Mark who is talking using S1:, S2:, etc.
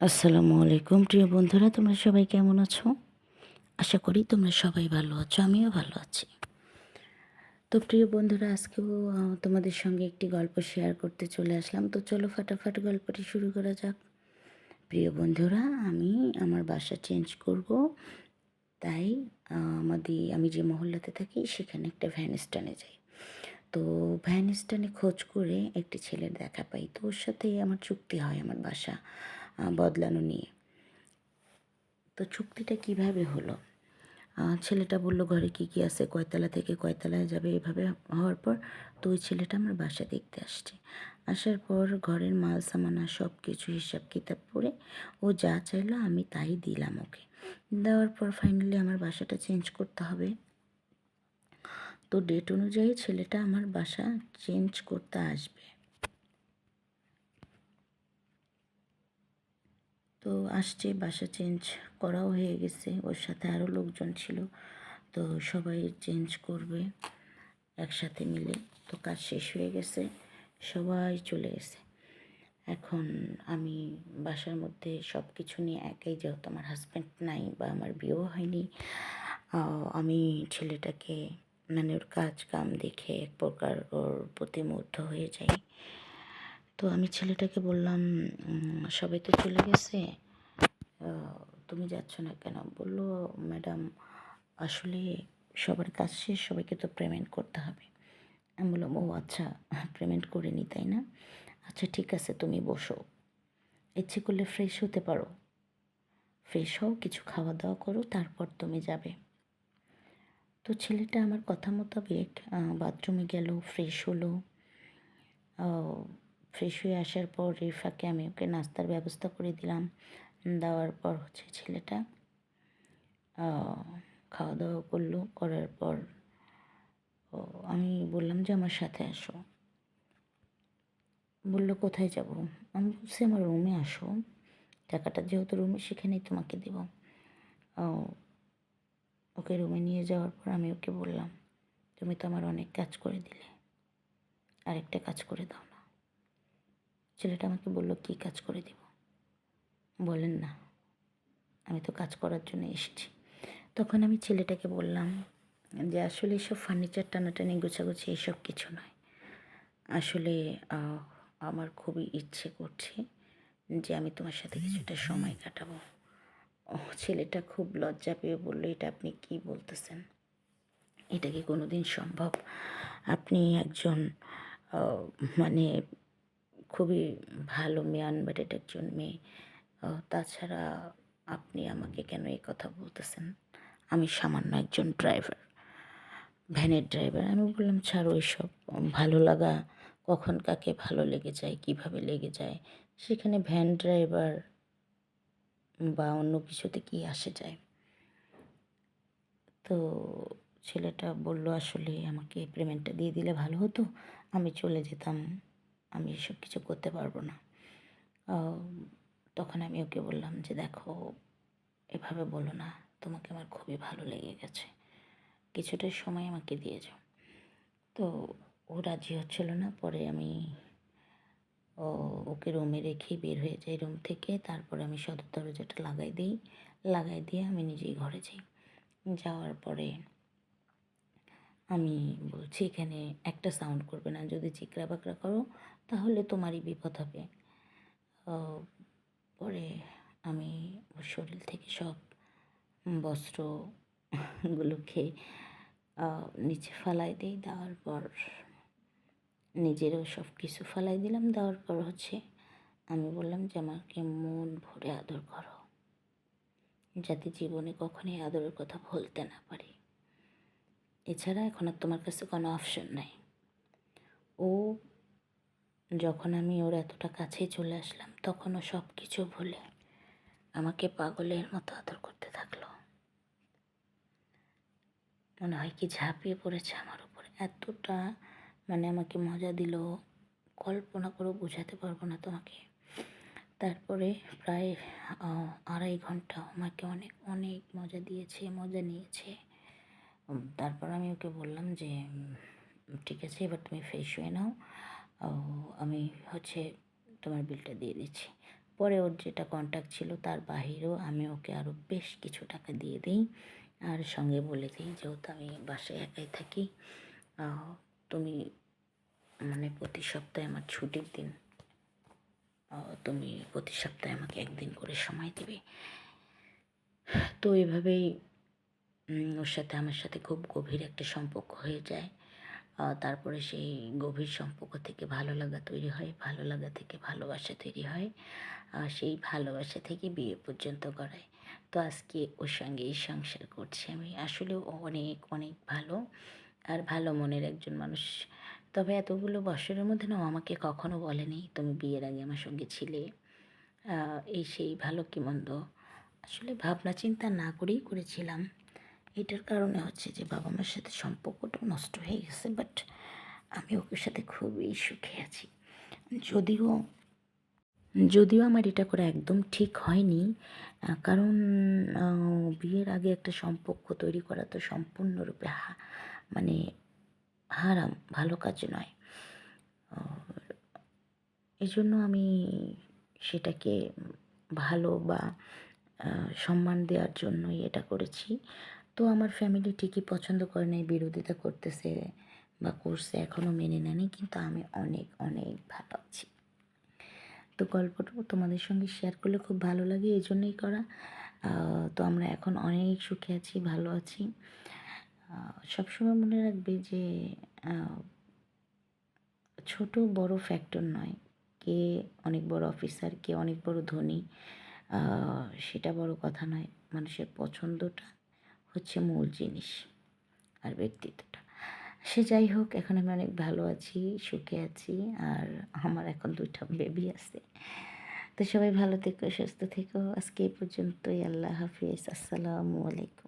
S1: আসসালামু আলাইকুম, প্রিয় বন্ধুরা, তোমরা সবাই কেমন আছো? আশা করি তোমরা সবাই ভালো আছো, আমিও ভালো আছি। তো প্রিয় বন্ধুরা, আজকেও তোমাদের সঙ্গে একটি গল্প শেয়ার করতে চলে আসলাম। তো চলো ফাটাফাট গল্পটি শুরু করা যাক। প্রিয় বন্ধুরা, আমি আমার বাসা চেঞ্জ করব। তাই আমাদের, আমি যে মহল্লাতে থাকি, সেখানে একটা ভ্যান স্ট্যান্ডে যাই। তো ভ্যান স্ট্যান্ডে খোঁজ করে একটি ছেলের দেখা পাই। তো ওর সাথে আমার চুক্তি হয়, আমার বাসা। বদলানো নিয়ে। তো চুক্তিটা কীভাবে হলো? ছেলেটা বলল, ঘরে কী কী আছে? কয়তলা থেকে কয়তলায় যাবে? এভাবে হওয়ার পর তো ওই ছেলেটা আমার বাসা দেখতে আসছে। আসার পর ঘরের মাল, সামানা সব কিছু হিসাব কিতাব করে ও যা চাইলো আমি তাই দিলাম ওকে। দেওয়ার পর ফাইনালি আমার বাসাটা চেঞ্জ করতে হবে। তো ডেট অনুযায়ী ছেলেটা আমার বাসা চেঞ্জ করতে আসবে। তো আসছে, বাসা চেঞ্জ করাও হয়ে গেছে। ওর সাথে আরও লোকজন ছিল, তো সবাই চেঞ্জ করবে একসাথে মিলে। তো কাজ শেষ হয়ে গেছে, সবাই চলে গেছে। এখন আমি বাসার মধ্যে সব কিছু নিয়ে একাই, যেহেতু আমার হাজব্যান্ড নাই বা আমার বিয়েও হয়নি আমি ছেলেটাকে মানে ওর কাজ কাম দেখে এক প্রকার ওর প্রতি মুগ্ধ হয়ে যাই। তো আমি ছেলেটাকে বললাম সবাই তো চলে গেছে তুমি যাচ্ছ না কেন? বলল, ম্যাডাম, আসলে সবার কাজ শেষ, সবাইকে তো পেমেন্ট করতে হবে। আমি বললাম, ও আচ্ছা পেমেন্ট করে নি, তাই না? আচ্ছা ঠিক আছে, তুমি বসো। ইচ্ছে করলে ফ্রেশ হতে পারো। ফ্রেশ হও, কিছু খাওয়া দাওয়া করো, তারপর তুমি যাবে। তো ছেলেটা আমার কথা মোতাবেক বাথরুমে গেল, ফ্রেশ হলো। ফ্রেশ হয়ে আসার পর রিফাকে আমি ওকে নাস্তার ব্যবস্থা করে দিলাম। দেওয়ার পর হচ্ছে ছেলেটা খাওয়া দাওয়া করল। করার পর ও, আমি বললাম যে আমার সাথে আসো। বলল কোথায় যাব? আমি বলছি আমার রুমে আসো। টাকাটা যেহেতু রুমে সেখানেই তোমাকে দেব। ওকে রুমে নিয়ে যাওয়ার পর আমি ওকে বললাম তুমি তো আমার অনেক কাজ করে দিলে। আরেকটা কাজ করে দাও না। ছেলেটা আমাকে বলল, কী কাজ করে দিব? বলেন না, আমি তো কাজ করার জন্য এসেছি। তখন আমি ছেলেটাকে বললাম যে, আসলে এসব ফার্নিচার টানাটানি, গোছাগুছি এসব কিছু নয়। আসলে আমার খুবই ইচ্ছে করছে যে, আমি তোমার সাথে কিছুটা সময় কাটাবো। ও, ছেলেটা খুব লজ্জা পেয়ে বলল, এটা আপনি কি বলতেছেন? এটা কি কোনো দিন সম্ভব? আপনি একজন মানে খুবই ভালো মেয়ে আনবারেড একজন মেয়ে। তাছাড়া আপনি আমাকে কেন এই কথা বলতেছেন? আমি সামান্য একজন ড্রাইভার ভ্যানের ড্রাইভার আমি বললাম, ছাড়ো এসব, ভালো লাগা, কখন কাকে ভালো লেগে যায়, কীভাবে লেগে যায়? সেখানে ভ্যান ড্রাইভার বা অন্য কিছুতে কি আসে যায়? তো ছেলেটা বলল, আসলে আমাকে পেমেন্টটা দিয়ে দিলে ভালো হতো। আমি চলে যেতাম। আমি এসব কিছু করতে পারব না। তখন আমি ওকে বললাম যে, দেখো, এভাবে বলো না, তোমাকে আমার খুবই ভালো লেগে গেছে। কিছুটা সময় আমাকে দিয়ে যাও। তো ও রাজি হচ্ছিল না। পরে আমি ওকে রুমে রেখেই বের হয়ে যাই রুম থেকে। তারপরে আমি সদর দরজাটা লাগাই দিই। লাগাই দিয়ে আমি নিজেই ঘরে যাই। যাওয়ার পরে আমি বলছি, এখানে একটা সাউন্ড করবে না। যদি চিকরা বাকরা করো তাহলে তোমারই বিপদ হবে। পরে আমি ওর শরীর থেকে সব বস্ত্রগুলোকে নিচে ফালাই দিই। দেওয়ার পর নিজেরও সব কিছু ফালাই দিলাম। দেওয়ার পর হচ্ছে আমি বললাম যে, আমাকে মন ভরে আদর করো। যাতে জীবনে কখনোই আদরের কথা ভুলতে না পারি। এছাড়া এখন আর তোমার কাছে কোনো অপশন নাই। ও যখন আমি ওর এতটা কাছেই চলে আসলাম তখন ও সব কিছু ভুলে আমাকে পাগলের মতো আদর করতে থাকল। মনে হয় কি ঝাঁপিয়ে পড়েছে আমার উপরে। এতটা মানে আমাকে মজা দিল, কল্পনা করে বোঝাতে পারব না তোমাকে। তারপরে প্রায় আড়াই ঘণ্টা আমাকে অনেক অনেক মজা দিয়েছে, মজা নিয়েছে। তারপর আমি ওকে বললাম যে ঠিক আছে, এবার তুমি ফ্রেশ হয়ে নাও। আমি হচ্ছে তোমার বিলটা দিয়ে দিচ্ছি। পরে ওর যেটা কন্ট্যাক্ট ছিল তার বাহিরেও আমি ওকে আরও বেশ কিছু টাকা দিয়ে দিই আর সঙ্গে বলে দিই, যেহেতু আমি বাসায় একাই থাকি তুমি মানে প্রতি সপ্তাহে আমার ছুটির দিন তুমি প্রতি সপ্তাহে আমাকে একদিন করে সময় দেবে। তো এভাবেই ওর সাথে, আমার সাথে খুব গভীর একটা সম্পর্ক হয়ে যায়। তারপরে সেই গভীর সম্পর্ক থেকে ভালো লাগা তৈরি হয়, ভালো লাগা থেকে ভালোবাসা তৈরি হয় সেই ভালোবাসা থেকে বিয়ে পর্যন্ত করায় তো আজকে ওর সঙ্গে এই সংসার করছি আমি। আসলে ও অনেক অনেক ভালো আর ভালো মনের একজন মানুষ। তবে এতগুলো বছরের মধ্যে না আমাকে কখনো বলেনি, তুমি বিয়ের আগে আমার সঙ্গে ছিলে। এই সেই ভালো কি মন্দ? আসলে ভাবনা চিন্তা না করেই করেছিলাম। এটার কারণে হচ্ছে যে বাবা মার সাথে সম্পর্কটাও নষ্ট হয়ে গেছে বাট আমি ওকে সাথে খুবই সুখে আছি। যদিও যদিও আমার এটা করা একদম ঠিক হয়নি কারণ বিয়ের আগে একটা সম্পর্ক তৈরি করা তো সম্পূর্ণরূপে মানে হারাম, ভালো কাজ নয়। এই জন্য আমি সেটাকে ভালো বা সম্মান দেওয়ার জন্যই এটা করেছি। তো আমার ফ্যামিলি ঠিকই পছন্দ করে নাই, বিরোধিতা করতেছে বা করছে এখনও মেনে নেয়নি, কিন্তু আমি অনেক অনেক ভালো আছি। তো গল্পটা তোমাদের সঙ্গে শেয়ার করলে খুব ভালো লাগে এই জন্যই করা তো আমরা এখন অনেক সুখে আছি, ভালো আছি। সবসময় মনে রাখবে যে ছোট বড় ফ্যাক্টর নয়, কে অনেক বড় অফিসার কে অনেক বড় ধনী সেটা বড় কথা নয়, মানুষের পছন্দটা হচ্ছে মূল জিনিস আর ব্যক্তিত্বটা। সে যাই হোক, এখন আমি অনেক ভালো আছি, সুখে আছি, আর আমার এখন দুইটা বেবি আছে। তো সবাই ভালো থেকো, সুস্থ থেকো। আজকে এই পর্যন্তই। আল্লাহ হাফিজ। আসসালামু আলাইকুম।